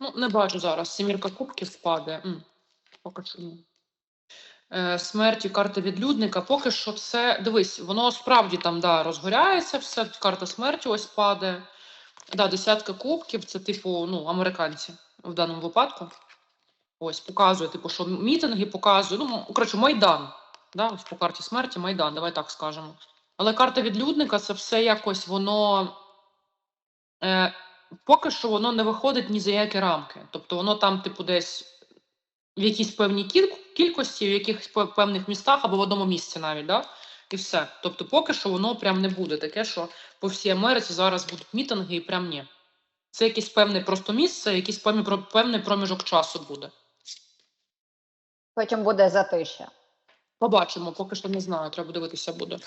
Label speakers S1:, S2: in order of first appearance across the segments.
S1: Ну, не бачу зараз. Сімірка кубків впаде. М, Поки що ні. Е, Смерті карта відлюдника. Поки що це. Дивись, воно справді там да, розгоряється, все. Карта смерті ось падає. Да, десятка кубків, це типу, ну, американці в даному випадку. Ось, показує, типу, що мітинги показує. Ну, коротше, Майдан. Да, ось по карті смерті Майдан, давай так скажемо. Але карта відлюдника це все якось воно. Е, поки що воно не виходить ні за які рамки. Тобто воно там, типу, десь в якійсь певній кіль- кількості, в якихось певних містах або в одному місці навіть, да? і все. Тобто, поки що воно прям не буде таке, що по всій Америці зараз будуть мітинги, і прям ні. Це якесь певне просто місце, якийсь певний, певний проміжок часу буде.
S2: Потім буде затища.
S1: Побачимо, поки що не знаю, треба дивитися буде.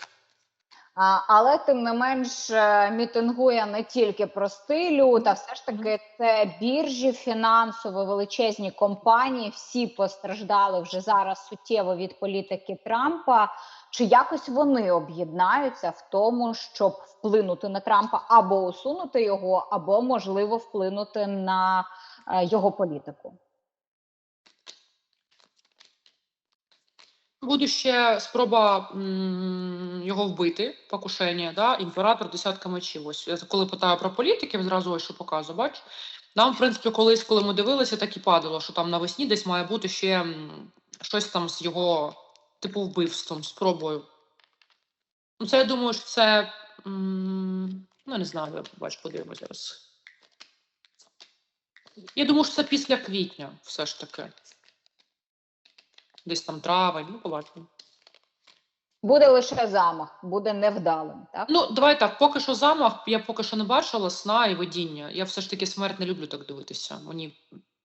S2: Але тим не менш е, мітингує не тільки простий люд, а все ж таки це біржі фінансово величезні компанії. Всі постраждали вже зараз суттєво від політики Трампа. Чи якось вони об'єднаються в тому, щоб вплинути на Трампа або усунути його, або можливо вплинути на е, його політику?
S1: Буде ще спроба м, його вбити, покушення, да? імператор десятка мечів. Ось я коли питаю про політиків, зразу ось що показую, бач? Нам, в принципі, колись, коли ми дивилися, так і падало, що там навесні десь має бути ще щось там з його типу вбивством, спробою. Ну, це я думаю, що це. м, Ну, не знаю, бач, подивимось зараз. Я думаю, що це після квітня, все ж таки. Десь там травень, ну, побачимо.
S2: Буде лише замах, буде невдалим, так?
S1: Ну, давай так, поки що замах, я поки що не бачила сна і видіння. Я все ж таки смерть не люблю так дивитися. Мені,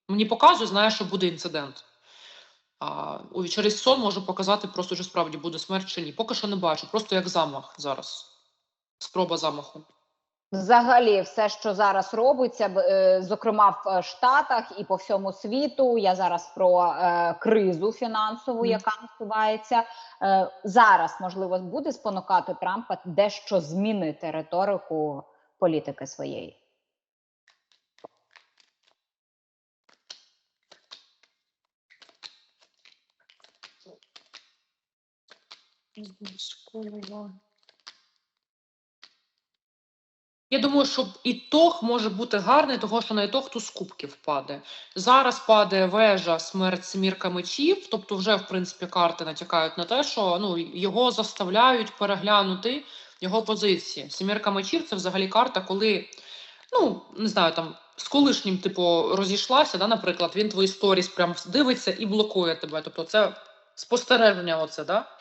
S1: мені показує, знає, що буде інцидент. А у- через сон можу показати просто, що справді буде смерть чи ні. Поки що не бачу, просто як замах зараз. Спроба замаху.
S2: Взагалі, все, що зараз робиться, е, зокрема в е, Штатах і по всьому світу. Я зараз про е, кризу фінансову, яка насувається е, зараз, можливо, буде спонукати Трампа дещо змінити риторику політики своєї.
S1: Я думаю, що ітог може бути гарний, того що на ітог туз кубків впаде. Зараз падає вежа, смерть, смірка мечів, тобто вже, в принципі, карти натякають на те, що ну, його заставляють переглянути його позиції. Сімірка мечів це взагалі карта, коли, ну, не знаю, там з колишнім, типу, розійшлася, да, наприклад, він твої сторіс прям дивиться і блокує тебе. Тобто це спостереження, оце, да?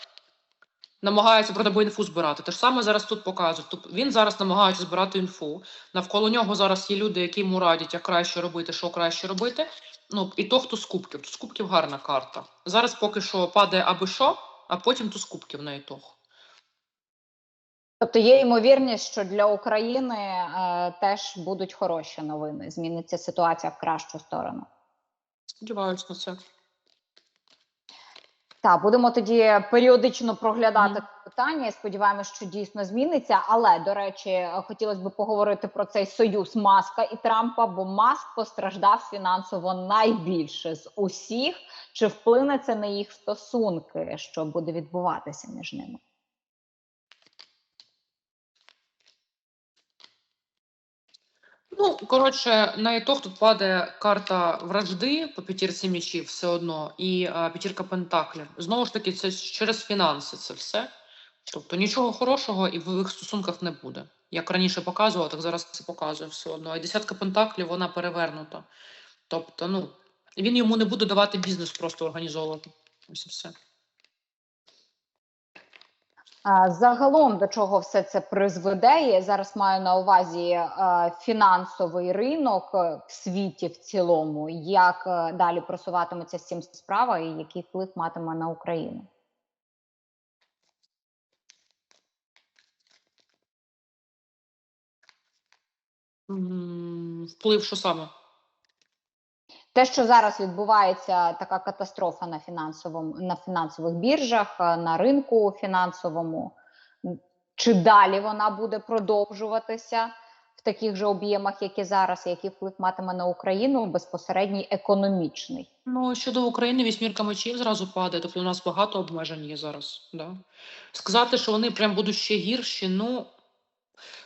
S1: Намагається про тебе інфу збирати. Те ж саме зараз тут показують. Тобто він зараз намагається збирати інфу. Навколо нього зараз є люди, які йому радять, як краще робити, що краще робити. Ну і то, хто з кубків. Тут з кубків гарна карта. Зараз поки що падає аби що, а потім туз кубків на ітог.
S2: Тобто є ймовірність, що для України е, теж будуть хороші новини. Зміниться ситуація в кращу сторону.
S1: Сподіваюсь на це.
S2: Так, будемо тоді періодично проглядати mm. питання. Сподіваємося, що дійсно зміниться. Але до речі, хотілося б поговорити про цей союз Маска і Трампа, бо Маск постраждав фінансово найбільше з усіх. Чи вплине це на їх стосунки, що буде відбуватися між ними?
S1: Ну, коротше, на ітог тут падає карта вражди по п'ятірці мічів все одно, і а, п'ятірка пентаклів. Знову ж таки, це через фінанси це все. Тобто нічого хорошого і в їх стосунках не буде. Як раніше показувала, так зараз це показує все одно. А десятка пентаклів вона перевернута. Тобто, ну, він йому не буде давати бізнес просто організовувати. Ось і все.
S2: Загалом до чого все це призведе? Я зараз маю на увазі е, фінансовий ринок е, в світі в цілому. Як е, далі просуватиметься з цим справа, і який вплив матиме на Україну?
S1: Вплив, що саме?
S2: Те, що зараз відбувається, така катастрофа на фінансовому на фінансових біржах, е, на ринку фінансовому. Чи далі вона буде продовжуватися в таких же об'ємах, як і зараз, який вплив матиме на Україну, безпосередній економічний.
S1: Ну, щодо України, вісьмірка мечів зразу падає, тобто у нас багато обмежень є зараз. Да? Сказати, що вони прям будуть ще гірші, ну.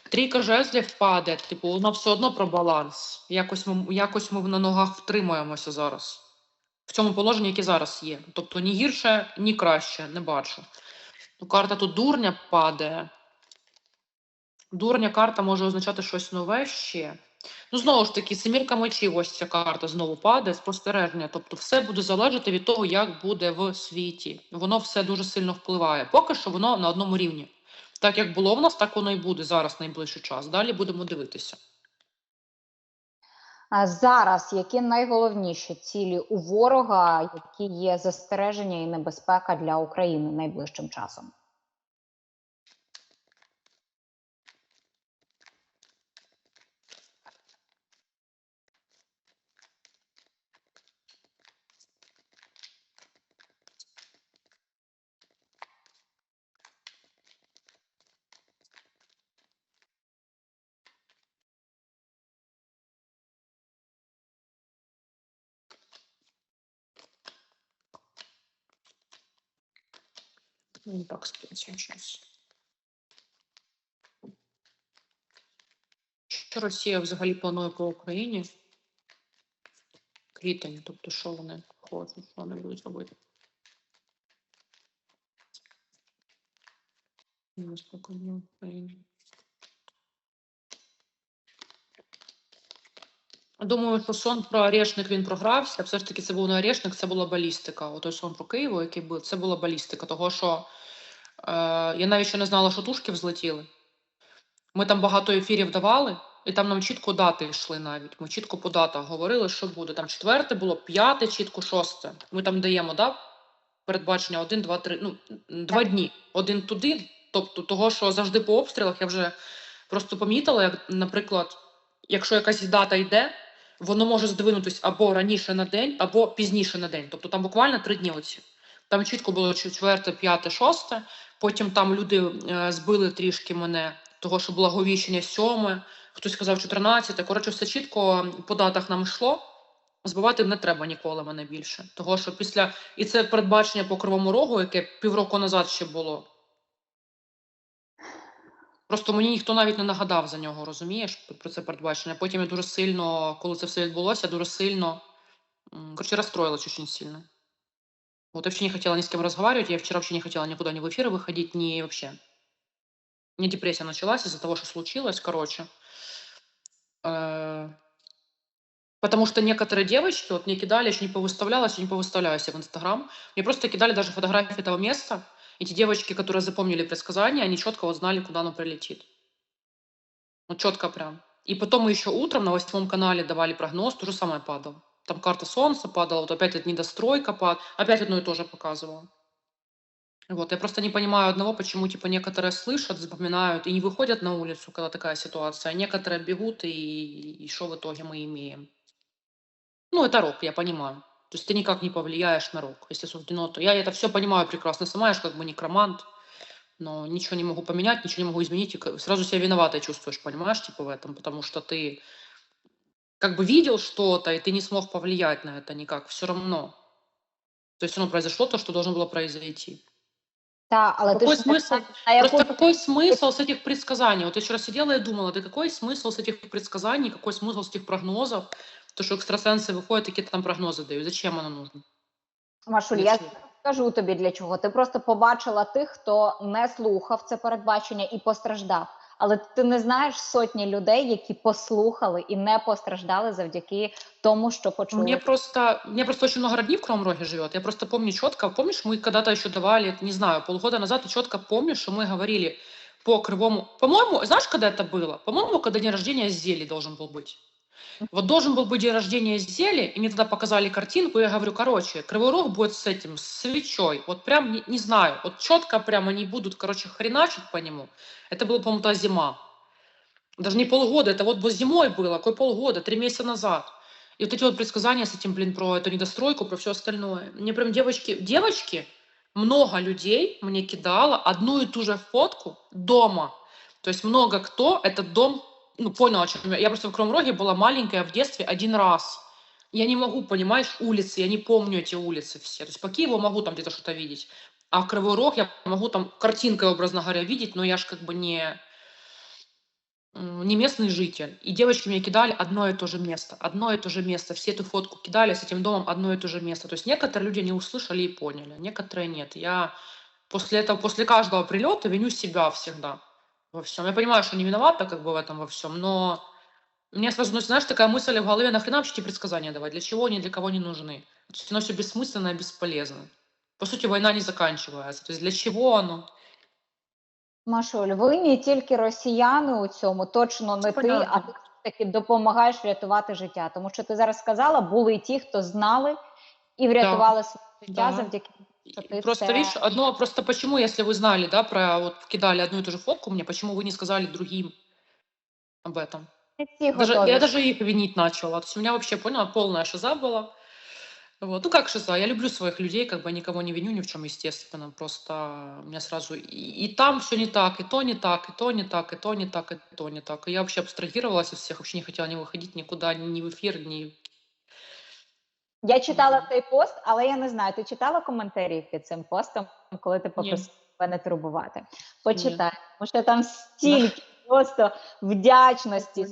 S1: Трійка жезлів падає, типу, воно все одно про баланс. Якось ми, якось ми на ногах втримуємося зараз. В цьому положенні, яке зараз є. Тобто ні гірше, ні краще, не бачу. Ну, карта тут дурня падає. Дурня карта може означати щось нове ще. Ну, знову ж таки, семірка мечів, ось ця карта знову падає, спостереження. Тобто, все буде залежати від того, як буде в світі. Воно все дуже сильно впливає. Поки що воно на одному рівні. Так як було в нас, так воно і буде зараз найближчий час. Далі будемо дивитися.
S2: А зараз які найголовніші цілі у ворога, які є застереження і небезпека для України найближчим часом?
S1: Ну, так спиться щось. Що Росія взагалі планує по Україні? Квітень, тобто що вони хочуть, що вони будуть робити? Для України. Думаю, що сон про Орешник він програвся. Все ж таки, це був не Орешник, це була балістика. Отой сон про Києво, який був, це була балістика. Того, що я навіть ще не знала, що тушки взлетіли. Ми там багато ефірів давали, і там нам чітко дати йшли навіть. Ми чітко по датах говорили, що буде. Там четверте було, п'яте, чітко шосте. Ми там даємо, да? Передбачення один, два, три, ну, два дні. Один туди. Тобто, того, що завжди по обстрілах я вже просто помітила, як, наприклад, якщо якась дата йде, воно може здвинутись або раніше на день, або пізніше на день. Тобто там буквально три дні оці. Там чітко було четверте, п'яте, шосте. Потім там люди е, збили трішки мене, того, що було говіщення сьоме, хтось сказав 14. Коротше, все чітко по датах нам йшло. Збивати не треба ніколи мене більше. Того, що після. І це передбачення по кривому рогу, яке півроку назад ще було. Просто мені ніхто навіть не нагадав за нього, розумієш, про це передбачення. Потім я дуже сильно, коли це все відбулося, дуже сильно, м, короче, расстроилась очень сильно. Вот я вообще не хотела ни с кем разговаривать, я вчера вообще не хотела никуда ни в эфиры выходить, ни вообще. Меня депрессия началась из-за того, что случилось, короче. Э, Потому что некоторые девочки, вот мне кидали, я еще не повыставляла, еще не повыставляю себе в Инстаграм, мне просто кидали даже фотографии этого места. Эти девочки, которые запомнили предсказания, они четко вот знали, куда оно прилетит. Вот четко прям. И потом мы еще утром на восьмом канале давали прогноз, то же самое падал. Там карта солнца падала, вот опять эта недостройка пад, опять одно и то же показывало. Вот, я просто не понимаю одного, почему, типа, некоторые слышат, запоминают и не выходят на улицу, когда такая ситуация, а некоторые бегут, и, и что в итоге мы имеем? Ну, это рок, я понимаю. То есть ты никак не повлияешь на рок, если суждено, то я это все понимаю прекрасно. Сама я ж как бы некромант, но ничего не могу поменять, ничего не могу изменить, и сразу себя виноватой чувствуешь, понимаешь, типа в этом, потому что ты как бы видел что-то, и ты не смог повлиять на это никак, все равно. То есть все равно произошло то, что должно было произойти.
S2: Та, але
S1: Какой
S2: ти ж не
S1: смысл?
S2: знаєш, на яку
S1: Просто какой смысл с этих предсказаний? Вот я вчера сидела и думала, да какой смысл с этих предсказаний, какой смысл с этих прогнозов? То, что экстрасенсы выходят и какие-то там прогнозы дают. Зачем оно нужно?
S2: Машуль,
S1: Для
S2: я
S1: чого?
S2: скажу тобі для чого. Ти просто побачила тих, хто не слухав це передбачення і постраждав. Але ти не знаєш сотні людей, які послухали і не постраждали завдяки тому, що почули.
S1: Мне просто, у меня просто очень много родни в Кривом Роге живет. Я просто помню четко, помнишь, мы когда-то еще давали, не знаю, полгода назад, ты четко помнишь, что мы говорили по Кривому... По-моему, знаешь, когда это было? По-моему, когда день рождения Зели должен был быть. Вот должен был быть день рождения Зели, и мне тогда показали картинку, и я говорю, короче, Кривой Рог будет с этим, с свечой. Вот прям, не, не знаю, вот четко прям они будут, короче, хреначить по нему. Это было, по-моему, та зима. Даже не полгода, это вот зимой было, какой полгода, три месяца назад. И вот эти вот предсказания с этим, блин, про эту недостройку, про все остальное. Мне прям девочки, девочки, много людей мне кидало одну и ту же фотку дома. То есть много кто этот дом ну, понял, о чем я. Я просто в Кривом Роге была маленькая в детстве один раз. Я не могу, понимаешь, улицы, я не помню эти улицы все. То есть по Киеву могу там где-то что-то видеть, а Кривой Рог я могу там картинкой, образно говоря, видеть, но я ж как бы не, не местный житель. И девочки мне кидали одно и то же место, одно и то же место. Все эту фотку кидали с этим домом одно и то же место. То есть некоторые люди не услышали и поняли, некоторые нет. Я после этого, после каждого прилета виню себя всегда во всем. Я понимаю, что не виновата как бы в этом во всем, но у меня сразу, ну, знаешь, такая мысль в голове, нахрена вообще эти предсказания давать? Для чего они для кого не нужны? То есть оно все бессмысленно и бесполезно. По сути, война не заканчивается. То есть для чего оно?
S2: Машуль, винні тільки росіяни у цьому, точно не
S1: Це
S2: ти, а
S1: понятно.
S2: ти таки допомагаєш врятувати життя. Тому що ти зараз сказала, були і ті, хто знали і врятували своє життя
S1: да.
S2: завдяки ты
S1: Просто, видишь, одно, просто почему, если вы знали, да, про, вот, кидали одну и ту же фотку мне, почему вы не сказали другим об этом?
S2: не
S1: Даже, я даже их винить начала. То есть у меня вообще, поняла, полная шиза была. Вот. Ну, как шиза? Я люблю своих людей, как бы никого не виню ни в чем, естественно. Просто у меня сразу и, и там все не так, и то не так, и то не так, и то не так, и то не так. И я вообще абстрагировалась от всех, вообще не хотела ни выходить никуда, ни, ни в эфир, ни...
S2: Я читала цей пост, але я не знаю, ти читала коментарі під цим постом, коли ти попросила мене турбувати? Почитай, тому що там стільки просто вдячності,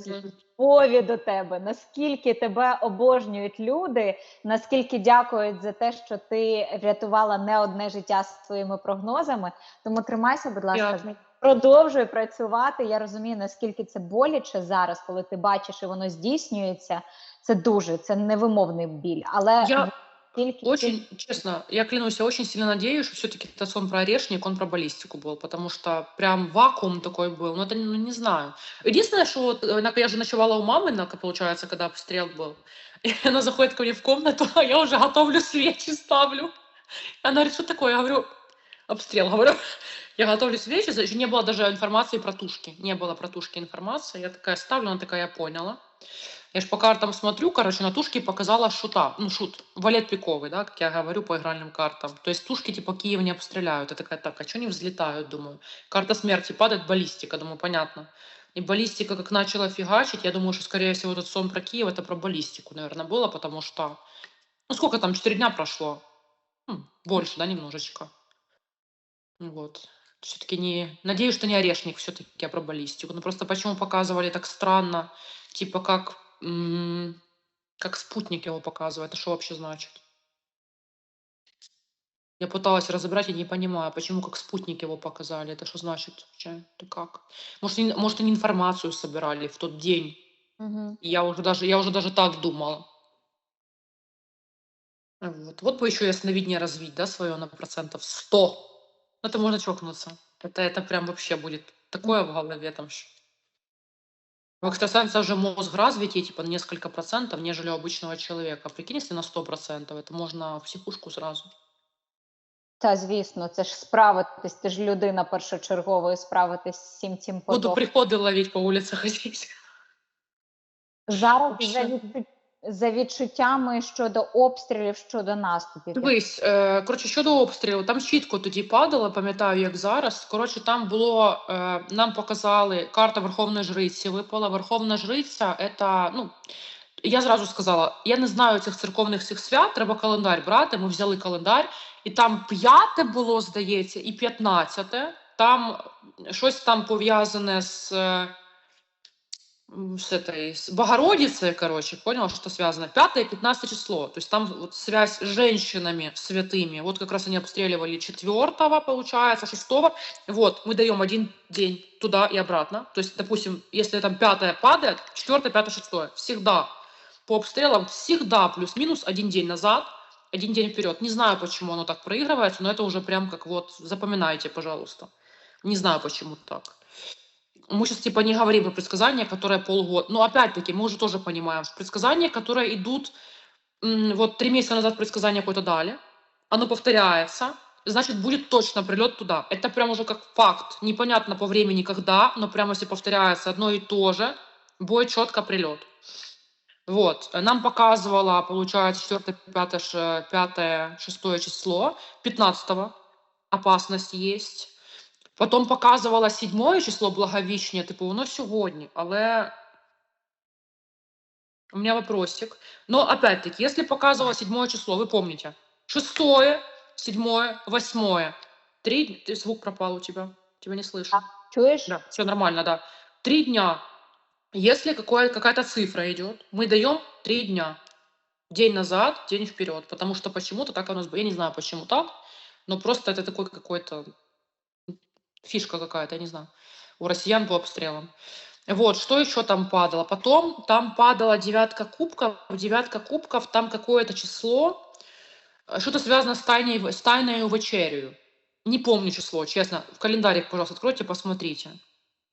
S2: любові до тебе, наскільки тебе обожнюють люди, наскільки дякують за те, що ти врятувала не одне життя з своїми прогнозами. Тому тримайся, будь ласка,
S1: Дякую.
S2: продовжуй працювати. Я розумію, наскільки це боляче зараз, коли ти бачиш і воно здійснюється. Це дуже це невимовний біль, але
S1: Я
S2: тільки
S1: Очень, честно, я клянусь, я очень сильно надеюсь, что все-таки этот сон про орешник, он про баллистику был, потому что прям вакуум такой был, ну это, ну не знаю. Единственное, что вот, э, на- я же ночевала у мамы, на, получается, когда обстрел был, и она заходит ко мне в комнату, а я уже готовлю свечи, ставлю. Она говорит, что такое? Я говорю, обстрел, говорю. Я готовлю свечи, еще не было даже информации про тушки, не было про тушки информации. Я такая ставлю, она такая, я поняла. Я ж по картам смотрю, короче, на тушке показала шута, ну шут, валет пиковый, да, как я говорю по игральным картам. То есть тушки типа Киев не обстреляют. Я такая, так, а что они взлетают, думаю. Карта смерти падает, баллистика, думаю, понятно. И баллистика как начала фигачить, я думаю, что, скорее всего, этот сон про Киев, это про баллистику, наверное, было, потому что, ну, сколько там, 4 дня прошло? М, больше, да, немножечко. Вот. Все-таки не... Надеюсь, что не орешник все-таки, а про баллистику. Ну, просто почему показывали так странно, типа как, как спутник его показывает. Это что вообще значит? Я пыталась разобрать, я не понимаю, почему как спутник его показали. Это что значит вообще? Это как? Может, они, может, они информацию собирали в тот день. И Я уже даже, я уже даже так думала. Вот. вот бы еще ясновидение развить, да, свое на процентов 100. Ну, Это можно чокнуться. Это, это прям вообще будет такое в голове там. щ- У экстрасенса уже мозг развития типа на несколько процентов, нежели у обычного человека. Прикинь, если на 100 процентов, это можно в психушку сразу.
S2: Та звісно, це ж справитись. Ти ж людина першочергово і справитись з всім цим
S1: Буду
S2: потоком.
S1: приходы ловить по улице ходить.
S2: Зараз
S1: Вообще.
S2: за, відчу... за відчуттями щодо обстрілів, щодо наступів.
S1: Дивись, е, коротше, щодо обстрілу, там чітко тоді падало, пам'ятаю, як зараз. Коротше, там було, е, нам показали, карта Верховної Жриці випала. Верховна Жриця, це, ну, я зразу сказала, я не знаю цих церковних цих свят, треба календар брати. Ми взяли календар, і там п'яте було, здається, і п'ятнадцяте. Там щось там пов'язане з. С этой, с Богородицей, короче, поняла, что связано. 5 и 15 число. То есть там вот связь с женщинами святыми. Вот как раз они обстреливали 4 получается, 6 Вот, мы даем один день туда и обратно. То есть, допустим, если там 5 падает, 4, 5, 6. Всегда по обстрелам, всегда плюс-минус один день назад, один день вперед. Не знаю, почему оно так проигрывается, но это уже прям как вот, запоминайте, пожалуйста. Не знаю, почему так. Мы сейчас типа не говорим про предсказания, которые полгода. Но опять-таки мы уже тоже понимаем, что предсказания, которые идут, вот три месяца назад предсказание какое-то дали, оно повторяется, значит будет точно прилет туда. Это прям уже как факт. Непонятно по времени когда, но прямо если повторяется одно и то же, будет четко прилет. Вот, нам показывала, получается, 4, 5, 5, 6 число, 15 опасность есть. Потім показувала сьоме число Благовіщення, типу, воно сьогодні, але у меня вопросик. Но опять-таки, если показывало седьмое число, вы помните, шестое, седьмое, восьмое, три, ты, звук пропал у тебя, тебя не слышу.
S2: Чуєш?
S1: Да, все нормально, да. Три дня. Если какое, какая-то цифра идет, мы даем три дня. День назад, день вперед. Потому что почему-то так у нас... было. Я не знаю, почему так, но просто это такой какой-то фишка какая-то, я не знаю, у россиян по обстрелам. Вот, что еще там падало? Потом там падала девятка кубков. Девятка кубков, там какое-то число, э, что-то связано с, тайной, с тайной вечерю. Не помню число, честно. В календарик, пожалуйста, откройте, посмотрите.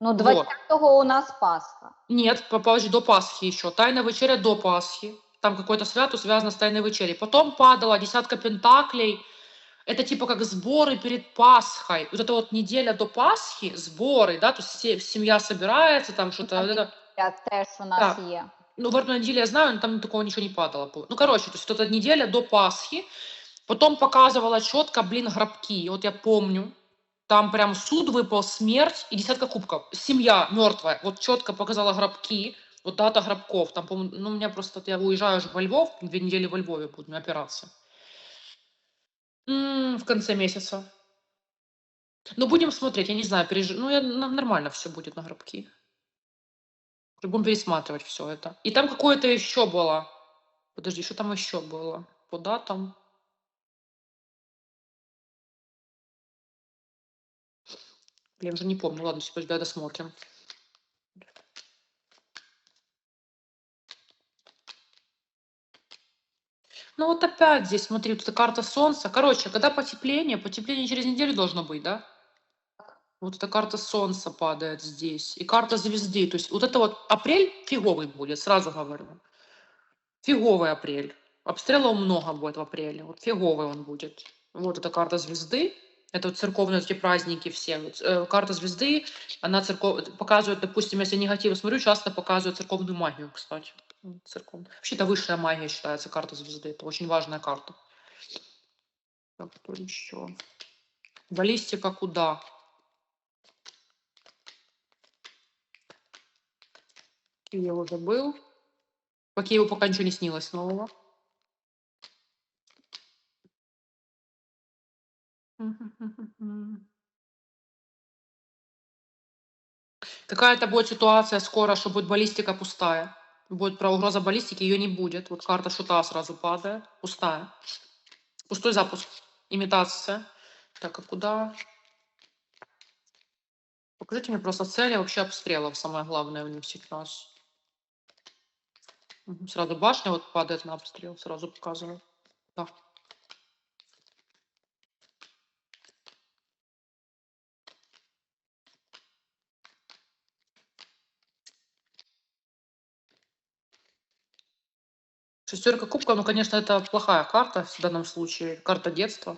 S2: Ну,
S1: Вот.
S2: 20-го у нас Пасха.
S1: Нет, попозже, до Пасхи еще. Тайна вечеря до Пасхи. Там какое-то свято связано с тайной вечерей. Потом падала десятка пентаклей. Это типа как сборы перед Пасхой. Вот эта вот неделя до Пасхи, сборы, да, то есть семья собирается, там что-то. вот это.
S2: Я теж у нас є.
S1: Ну, в одной неделе я знаю, но там такого ничего не падало. Ну, короче, то есть вот эта неделя до Пасхи. Потом показывала четко, блин, гробки. Вот я помню, там прям суд выпал, смерть и десятка кубков. Семья мертвая. Вот четко показала гробки. Вот дата гробков. Там, по ну, у меня просто, вот я уезжаю же во Львов, две недели во Львове будет на операция. В конце месяца. Ну, будем смотреть, я не знаю, переж... ну, я, нормально все будет на гробки. Будем пересматривать все это. И там какое-то еще было. Подожди, что там еще было? По датам. Я уже не помню. Ладно, сейчас да, досмотрим. Ну вот опять здесь, смотри, эта карта Солнца. Короче, когда потепление, потепление через неделю должно быть, да? Вот эта карта Солнца падает здесь. И карта звезды. То есть вот это вот апрель фиговый будет, сразу говорю. Фиговый апрель. Обстрелов много будет в апреле. Вот фиговый он будет. Вот эта карта звезды. Это вот церковные эти праздники все. Вот, э, карта звезды, она церков... показывает, допустим, если негатив смотрю, часто показывает церковную магию, кстати. М, Церковную. Вообще, это высшая магия считается, карта звезды. Это очень важная карта. Так, кто еще? Баллистика куда? Киев уже был. По Киеву пока ничего не снилось нового. Какая-то будет ситуация скоро, что будет баллистика пустая. Будет про угроза баллистики, ее не будет. Вот карта шута сразу падает. Пустая. Пустой запуск. Имитация. Так, а куда? Покажите мне просто цели вообще обстрелов, самое главное у них сейчас. Сразу башня вот падает на обстрел, сразу показываю. Да. Шестерка кубков, ну, конечно, это плохая карта в данном случае. Карта детства,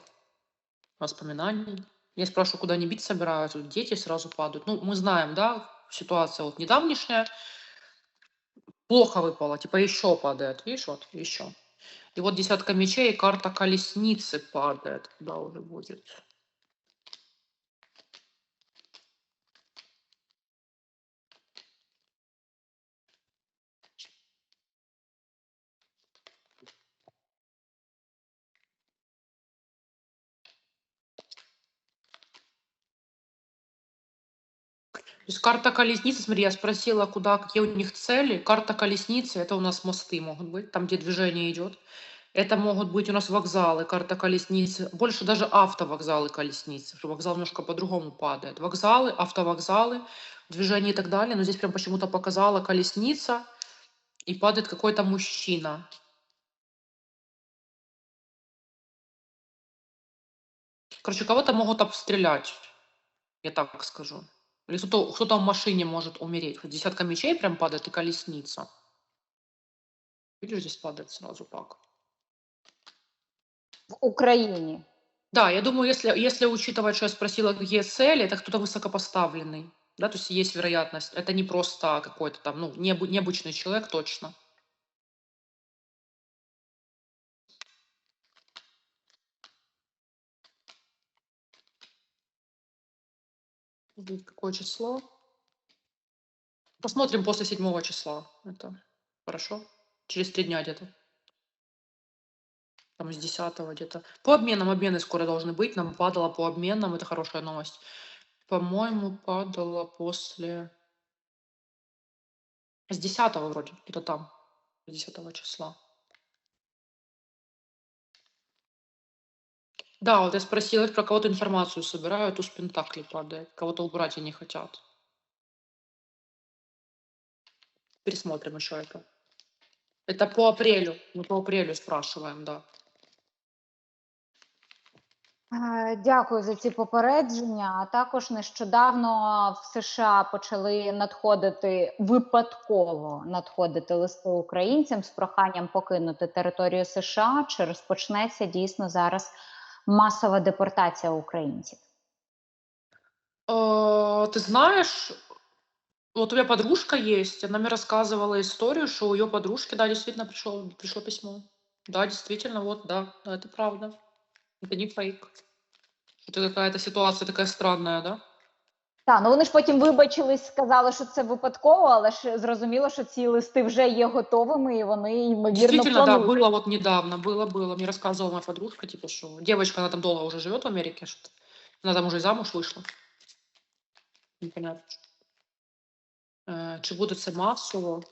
S1: воспоминаний. Я спрашиваю, куда они бить собираются. Дети сразу падают. Ну, мы знаем, да, ситуация вот недавнешняя. Плохо выпало, типа еще падает. Видишь, вот, еще. И вот десятка мечей, карта колесницы падает. Куда уже будет? То есть карта колесницы, смотри, я спросила, куда, какие у них цели. Карта колесницы, это у нас мосты могут быть, там, где движение идет. Это могут быть у нас вокзалы, карта колесницы. Больше даже автовокзалы колесницы, что вокзал немножко по-другому падает. Вокзалы, автовокзалы, движение и так далее. Но здесь прям почему-то показала колесница, и падает какой-то мужчина. Короче, кого-то могут обстрелять, я так скажу. Или кто-то, кто-то в машине может умереть. Десятка мечей прям падает и колесница. Видишь, здесь падает сразу так.
S2: В Україні.
S1: Да, я думаю, если, если учитывать, что я спросила, какие цели, это кто-то высокопоставленный. Да, то есть есть вероятность. Это не просто какой-то там, ну, необы- необычный человек точно. Будет Какое число? Посмотрим после седьмого числа. Это хорошо? Через три дня где-то. Там с 10 где-то. По обменам, обмены скоро должны быть. Нам падало по обменам, это хорошая новость. По-моему, падало после... С 10 вроде, где-то там. С 10 числа. Да, вот я спросила, их, про кого-то информацию собираю, туз пентаклей падает. Кого-то убрать они хотят. Пересмотрим еще это. Это по апрелю. Мы по апрелю спрашиваем, да.
S2: Е, Дякую за ці попередження. А також нещодавно в США почали надходити випадково надходити листи українцям з проханням покинути територію США. Чи розпочнеться дійсно зараз масова депортація українців?
S1: Э, Ты знаешь, вот у меня подружка есть, она мне рассказывала историю, что у ее подружки, да, действительно пришло, пришло письмо. Да, действительно, вот, да, да, это правда. Это не фейк. Это какая-то ситуация такая странная, да?
S2: Так, ну вони ж потім вибачились, сказали, що це випадково, але ж зрозуміло, що ці листи вже є готовими, і вони ймовірно
S1: Действительно, да,
S2: планують.
S1: было вот недавно, было, было. Мне рассказывала моя подружка, типа, что девочка, она там долго уже живет в Америке, что она там уже и замуж вышла. Непонятно. Э, Чи буде це масово?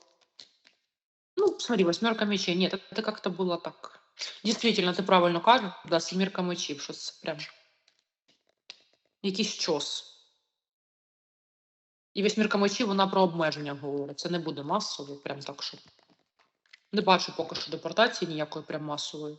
S1: Ну, смотри, восьмерка мечей. Нет, это как-то было так. Действительно, ти правильно кажеш, да, семірка мечів, що це прям якийсь чос. І восьмірка мечів, вона про обмеження говорить. Це не буде масово, прям так, що. Не бачу поки що депортації ніякої прям масової.